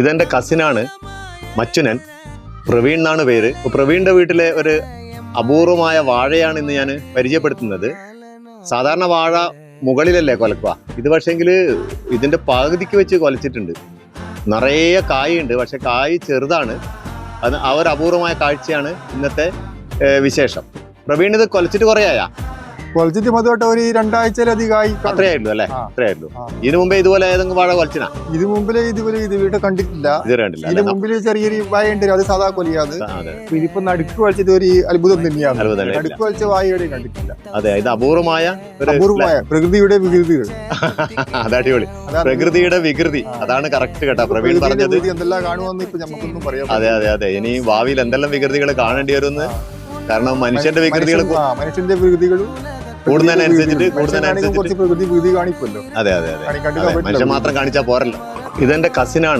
ഇതെന്റെ കസിനാണ് മച്ചുനൻ. പ്രവീൺ എന്നാണ് പേര്. പ്രവീണിന്റെ വീട്ടിലെ ഒരു അപൂർവമായ വാഴയാണ് ഇന്ന് ഞാൻ പരിചയപ്പെടുത്തുന്നത്. സാധാരണ വാഴ മുകളിലല്ലേ കൊലക്കുക? ഇത് പക്ഷേങ്കിൽ ഇതിന്റെ പകുതിക്ക് വെച്ച് കൊലച്ചിട്ടുണ്ട്. നിറയെ കായുണ്ട് പക്ഷെ കായ് ചെറുതാണ്. അത് ആ ഒരു അപൂർവമായ കാഴ്ചയാണ് ഇന്നത്തെ വിശേഷം. പ്രവീൺ ഇത് കൊലച്ചിട്ട് കുറയായാ കൊലച്ചിട്ട് മതുമായിട്ട് ഒരു രണ്ടാഴ്ചയിലധികമായി അല്ലേ. ഇതിനു മുമ്പേ ഇതുപോലെ ഏതെങ്കിലും വാഴ കൊലച്ചിനാ ഇത് മുമ്പിൽ ഇതുപോലെ ഇത് വീട് കണ്ടിട്ടില്ല. ഇതിന് മുമ്പിൽ മുമ്പിൽ ചെറിയൊരു വായ ഉണ്ട് അത് സാധാ കൊലിയാത് ഇതിപ്പോ നടുക്ക് വലിച്ചത് ഒരു അത്ഭുതം തന്നെയാണ്. നടുക്ക് വലിച്ച വായ എവിടെയും കണ്ടിട്ടില്ല. അതെ ഇത് അപൂർവമായ അപൂർവമായ പ്രകൃതിയുടെ വികൃതികൾ. അതടിപൊളി പ്രകൃതിയുടെ വികൃതി. അതാണ് കറക്റ്റ് കേട്ടോ പ്രവീൺ പറഞ്ഞത്. എന്തെല്ലാം കാണുമെന്ന് ഇപ്പൊ നമുക്കൊന്നും പറയാം അതെ അതെ അതെ. ഇനി ഭാവിയിൽ എന്തെല്ലാം വികൃതികൾ കാണേണ്ടി വരുമെന്ന്? കാരണം മനുഷ്യന്റെ വികൃതികൾ മനുഷ്യന്റെ വികൃതികളും കൂടുന്നതിനനുസരിച്ചിട്ട് കൂടുന്നതിനനുസരിച്ചിട്ട് പ്രകൃതി കാണിക്കുമല്ലോ. അതെ അതെ അതെ. മനുഷ്യൻ മാത്രം കാണിച്ചാൽ പോരല്ലോ. ഇതെന്റെ കസിനാണ്